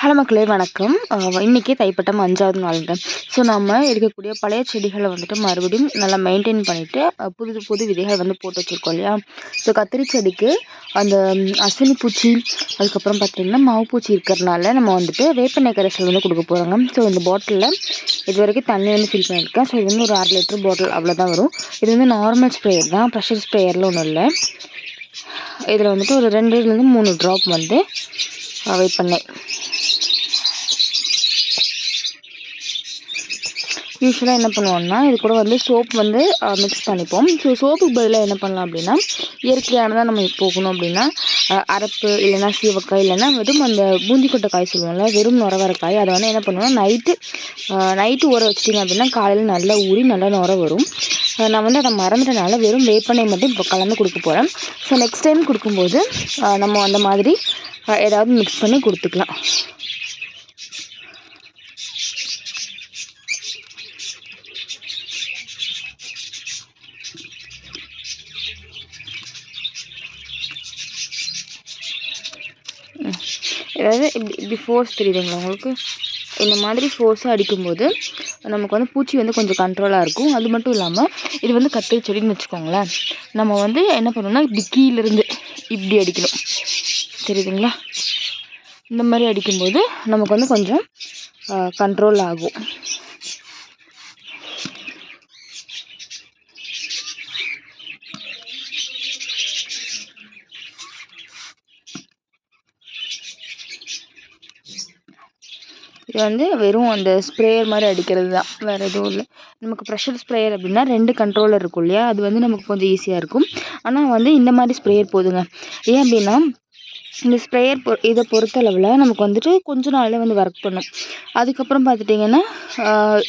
Hello மக்களே வணக்கம். இன்றைக்கி தைப்பட்டம் அஞ்சாவது நாளுங்க. ஸோ நம்ம இருக்கக்கூடிய பழைய செடிகளை வந்துட்டு மறுபடியும் நல்லா மெயின்டைன் பண்ணிவிட்டு புது புது விதைகள் வந்து போட்டு வச்சுருக்கோம் இல்லையா? ஸோ கத்திரி செடிக்கு அந்த அஸ்வினி பூச்சி அதுக்கப்புறம் பார்த்திங்கன்னா மாவு பூச்சி இருக்கிறனால நம்ம வந்துட்டு வேப்பெண்ணெய் கரைசல் வந்து கொடுக்க போகிறாங்க ஸோ இந்த பாட்டிலில் இது வரைக்கும் தண்ணி வந்து ஃபில் பண்ணியிருக்கேன். ஸோ இது வந்து ஒரு அரை லிட்டர் பாட்டில் அவ்வளோதான் வரும். இது வந்து நார்மல் ஸ்ப்ரேயர் தான். ப்ரெஷர் ஸ்ப்ரேயரில் ஒன்றும் இல்லை. இதில் வந்துட்டு ஒரு ரெண்டுலேருந்து மூணு ட்ராப் வந்து வேப்பெண்ணெய். யூஸ்வலாக என்ன பண்ணுவோம்னா இது கூட வந்து சோப் வந்து மிக்ஸ் பண்ணிப்போம். ஸோ சோப்புக்கு பதிலாக என்ன பண்ணலாம் அப்படின்னா இயற்கையானதாக நம்ம போகணும் அப்படின்னா அரப்பு இல்லைன்னா சீவக்காய் இல்லைன்னா வெறும் அந்த பூந்திக்கொட்டை காய் சொல்லுவோம்ல வெறும் நுர காய் அதை வந்து என்ன பண்ணுவோம்னா நைட்டு நைட்டு ஊற வச்சிட்டிங்க அப்படின்னா காலையில் நல்லா ஊறி நல்லா நுர வரும். நான் வந்து அதை மறந்துட்டனால வெறும் வேப்பெண்ணெய் மட்டும் இப்போ கலந்து கொடுக்க போகிறேன் ஸோ நெக்ஸ்ட் டைம் கொடுக்கும்போது நம்ம அந்த மாதிரி ஏதாவது மிக்ஸ் பண்ணி கொடுத்துக்கலாம். அதாவது இப்படி இப்படி ஃபோர்ஸ் தெரியுதுங்களா உங்களுக்கு? இந்த மாதிரி ஃபோர்ஸாக அடிக்கும்போது நமக்கு வந்து பூச்சி வந்து கொஞ்சம் கண்ட்ரோலாக இருக்கும். அது மட்டும் இல்லாமல் இது வந்து கத்திரி செடின்னு வச்சுக்கோங்களேன். நம்ம வந்து என்ன பண்ணணும்னா இப்படி கீழேருந்து இப்படி அடிக்கணும். தெரியுதுங்களா? இந்த மாதிரி அடிக்கும்போது நமக்கு வந்து கொஞ்சம் கண்ட்ரோல் ஆகும். இது வந்து வெறும் அந்த ஸ்ப்ரேயர் மாதிரி அடிக்கிறது தான் வேறு எதுவும் இல்லை. நமக்கு ப்ரெஷர் ஸ்ப்ரேயர் அப்படின்னா ரெண்டு கண்ட்ரோலர் இருக்கும் இல்லையா? அது வந்து நமக்கு கொஞ்சம் ஈஸியாக இருக்கும். ஆனால் வந்து இந்த மாதிரி ஸ்ப்ரேயர் போதுங்க. ஏன் அப்படின்னா இந்த ஸ்ப்ரேயர் பொ இதை பொறுத்தளவில் நமக்கு வந்துட்டு கொஞ்ச நாளில் வந்து ஒர்க் பண்ணும். அதுக்கப்புறம் பார்த்துட்டிங்கன்னா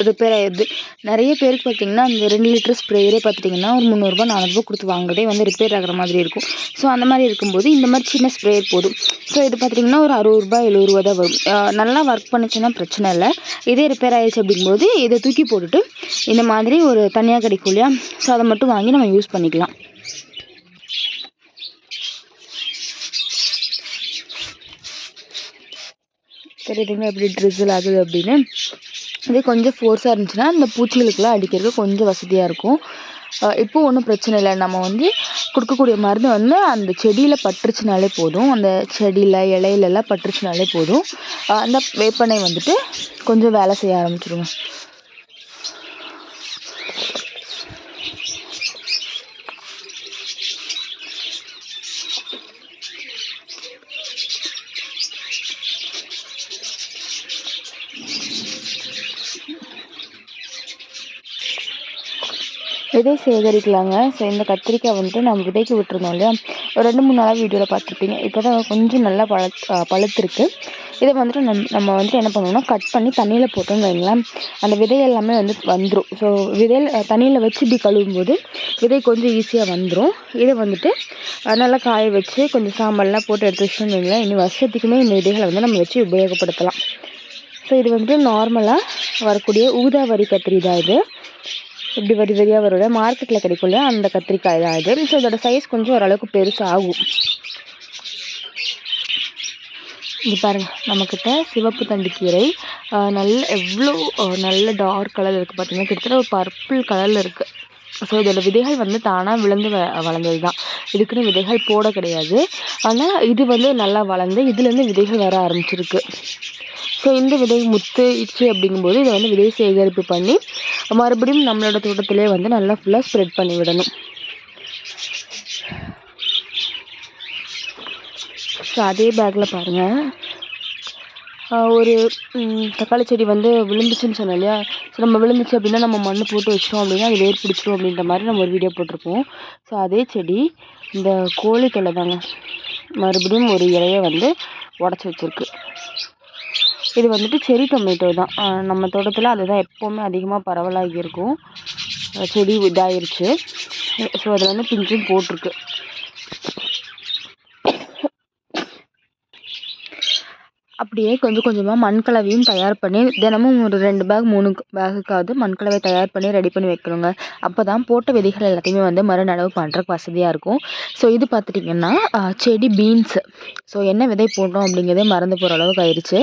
ரிப்பேர் ஆகிடுது நிறைய பேருக்கு பார்த்திங்கன்னா அந்த ரெண்டு லிட்டர் ஸ்ப்ரேயரே பார்த்துட்டிங்கன்னா ஒரு முந்நூறுரூபா நானூறுரூபா கொடுத்து வாங்குறதே வந்து ரிப்பேர் ஆகிற மாதிரி இருக்கும். ஸோ அந்த மாதிரி இருக்கும்போது இந்த மாதிரி சின்ன ஸ்ப்ரேயர் போதும். ஸோ இது பார்த்திங்கன்னா ஒரு அறுபது ரூபாய் எழுபது ரூபா தான் வரும் நல்லா ஒர்க் பண்ணுச்சுன்னா பிரச்சனை இல்லை. இதே ரிப்பேர் ஆகிடுச்சு அப்படிங்கும்போது இதை தூக்கி போட்டுட்டு இந்த மாதிரி ஒரு தனியாக கிடைக்கும் இல்லையா ஸோ அதை மட்டும் வாங்கி நம்ம யூஸ் பண்ணிக்கலாம். தெரியுதுங்களா எப்படி ட்ரிசில் ஆகுது அப்படின்னு? இதே கொஞ்சம் ஃபோர்ஸாக இருந்துச்சுன்னா இந்த பூச்சிகளுக்கெல்லாம் அடிக்கிறதுக்கு கொஞ்சம் வசதியாக இருக்கும். இப்போ ஒன்றும் பிரச்சனை இல்லை. நம்ம வந்து கொடுக்கக்கூடிய மருந்து வந்து அந்த செடியில் பட்டுருச்சுனாலே போதும். அந்த செடியில் இலையிலெல்லாம் பட்டுருச்சுனாலே போதும். அந்த வேப்பனை வந்துட்டு கொஞ்சம் வேலை செய்ய ஆரம்பிச்சிடுங்க விதை சேகரிக்கலாங்க. ஸோ இந்த கத்திரிக்காய் வந்துட்டு நம்ம விதைக்கு விட்டுருந்தோம் இல்லையா? ஒரு ரெண்டு மூணு நாளாக வீடியோவில் பார்த்துருப்பீங்க. இப்போ தான் கொஞ்சம் நல்லா பழ பழுத்துருக்கு. இதை வந்துட்டு நம் நம்ம வந்துட்டு என்ன பண்ணணும்னா கட் பண்ணி தண்ணியில் போட்டோம்னு வைங்களேன். அந்த விதை எல்லாமே வந்து வந்துடும் ஸோ விதையில் தண்ணியில் வச்சு இப்படி கழுவும்போது விதை கொஞ்சம் ஈஸியாக வந்துடும் இதை வந்துட்டு நல்லா காய வச்சு கொஞ்சம் சாம்பல்லாம் போட்டு எடுத்து வச்சோம்னு வைங்களேன். இன்னும் வருஷத்துக்குமே இந்த விதைகளை வந்து நம்ம வச்சு உபயோகப்படுத்தலாம். ஸோ இது வந்துட்டு நார்மலாக வரக்கூடிய ஊதாவரி கத்திரி தான் இது. இப்படி வரி வரியாக வரோட மார்க்கெட்டில் கிடைக்கும் அந்த கத்திரிக்காய் தான் இது. ஸோ இதோட சைஸ் கொஞ்சம் ஓரளவுக்கு பெருசாக ஆகும் இது பாருங்கள் நம்மக்கிட்ட சிவப்பு தண்டு கீரை நல்ல எவ்வளோ நல்ல டார்க் கலர் இருக்குது பார்த்தீங்கன்னா கிட்டத்தட்ட ஒரு பர்பிள் கலரில் இருக்குது ஸோ இதோட விதைகள் வந்து தானாக விழுந்து வ வளர்ந்தது தான் இதுக்குன்னு விதைகள் போட கிடையாது. ஆனால் இது வந்து நல்லா வளர்ந்து இதுலேருந்து விதைகள் வர ஆரம்பிச்சிருக்கு. ஸோ இந்த விதை முத்து இச்சு அப்படிங்கும்போது இதை வந்து விதை சேகரிப்பு பண்ணி மறுபடியும் நம்மளோட தோட்டத்திலே வந்து நல்லா ஃபுல்லாக ஸ்ப்ரெட் பண்ணி விடணும். ஸோ அதே பேக்கில் பாருங்கள் ஒரு தக்காளி செடி வந்து விழுந்துச்சுன்னு சொன்னோம் இல்லையா? ஸோ நம்ம விழுந்துச்சு அப்படின்னா நம்ம மண் போட்டு வச்சிட்டோம் அப்படின்னா அது வேர் பிடிச்சிரும் அப்படின்ற மாதிரி நம்ம ஒரு வீடியோ போட்டிருப்போம். ஸோ அதே செடி இந்த கோழி தொலை தாங்க மறுபடியும் ஒரு இலையை வந்து உடச்சி வச்சுருக்கு. இது வந்துட்டு செரி டொமேட்டோ தான். நம்ம தோட்டத்தில் அதுதான் எப்போவுமே அதிகமாக பரவலாகி இருக்கும் செடி இதாகிருச்சு ஸோ அதில் வந்து பிஞ்சும் போட்டிருக்கு. அப்படியே கொஞ்சம் கொஞ்சமாக மண் கலவையும் தயார் பண்ணி தினமும் ஒரு ரெண்டு பேக் மூணு பேகுக்காவது மண்கலவை தயார் பண்ணி ரெடி பண்ணி வைக்கணுங்க. அப்போ தான் போட்ட விதைகள் எல்லாத்தையுமே வந்து மறுநடவு பண்ணுறக்கு வசதியாக இருக்கும். ஸோ இது பார்த்துட்டிங்கன்னா செடி பீன்ஸு ஸோ என்ன விதை போடுறோம் அப்படிங்கிறதே மறந்து போகிற அளவுக்கு ஆயிடுச்சு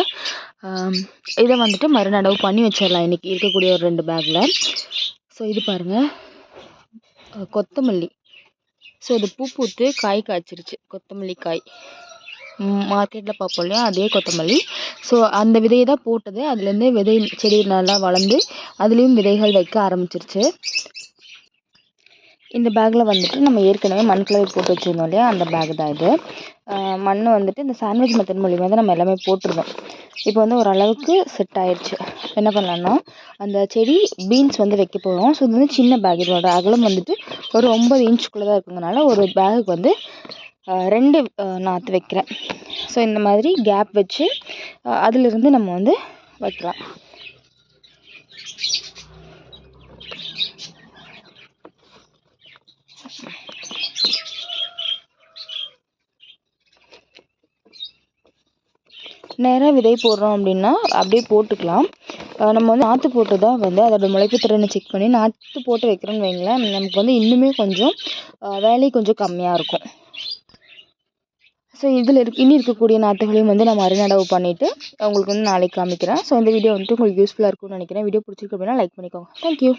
இதை வந்துட்டு மறுநடவு பண்ணி வச்சிடலாம். இன்றைக்கி இருக்கக்கூடிய ஒரு ரெண்டு பேக்கில் ஸோ இது பாருங்கள் கொத்தமல்லி. ஸோ இது பூ பூத்து காய் காய்ச்சிருச்சு. கொத்தமல்லி காய். மார்க்கெட்டில் பார்ப்போம் இல்லையா? அதே கொத்தமல்லி. ஸோ அந்த விதையை தான் போட்டது. அதுலேருந்து விதை செடி நல்லா வளர்ந்து அதுலேயும் விதைகள் வைக்க ஆரம்பிச்சிருச்சு. இந்த பேக்கில் வந்துட்டு நம்ம ஏற்கனவே மண் கலவை போட்டு வச்சுருந்தோம் இல்லையா? அந்த பேக் தான் இது. மண் வந்துட்டு இந்த சாண்ட்விச் மெத்தட் மூலிமா தான் நம்ம எல்லாமே போட்டிருந்தோம் இப்போ வந்து ஓரளவுக்கு செட் ஆயிடுச்சு. என்ன பண்ணலான்னா அந்த செடி பீன்ஸ் வந்து வைக்க போகிறோம் ஸோ இது வந்து சின்ன பேக் இதோட அகலம் வந்துட்டு ஒரு ஒம்பது இன்ச்சுக்குள்ளே தான் இருக்குங்கனால ஒரு பேகுக்கு வந்து ரெண்டு நாற்று வைக்கிறேன். ஸோ இந்த மாதிரி கேப் வச்சு அதிலிருந்து நம்ம வந்து வைக்கலாம். நேராக விதை போடுறோம் அப்படின்னா அப்படியே போட்டுக்கலாம். நம்ம வந்து நாற்று போட்டு தான் வந்து அதோடய முளைப்பு திறனை செக் பண்ணி நாற்று போட்டு வைக்கிறோன்னு வைங்களேன். நமக்கு வந்து இன்னுமே கொஞ்சம் வேலை கொஞ்சம் கம்மியாக இருக்கும். ஸோ இதில் இருக் இனி இருக்கக்கூடிய நாற்றுகளையும் வந்து நான் மறுநடவு பண்ணிவிட்டு உங்களுக்கு வந்து நாளைக்கு காமிக்கிறேன். ஸோ இந்த வீடியோ வந்துட்டு உங்களுக்கு யூஸ்ஃபுல்லாக இருக்கும்னு நினைக்கிறேன். வீடியோ பிடிச்சிருக்கு அப்படின்னா லைக் பண்ணிக்கோங்க. தேங்க்யூ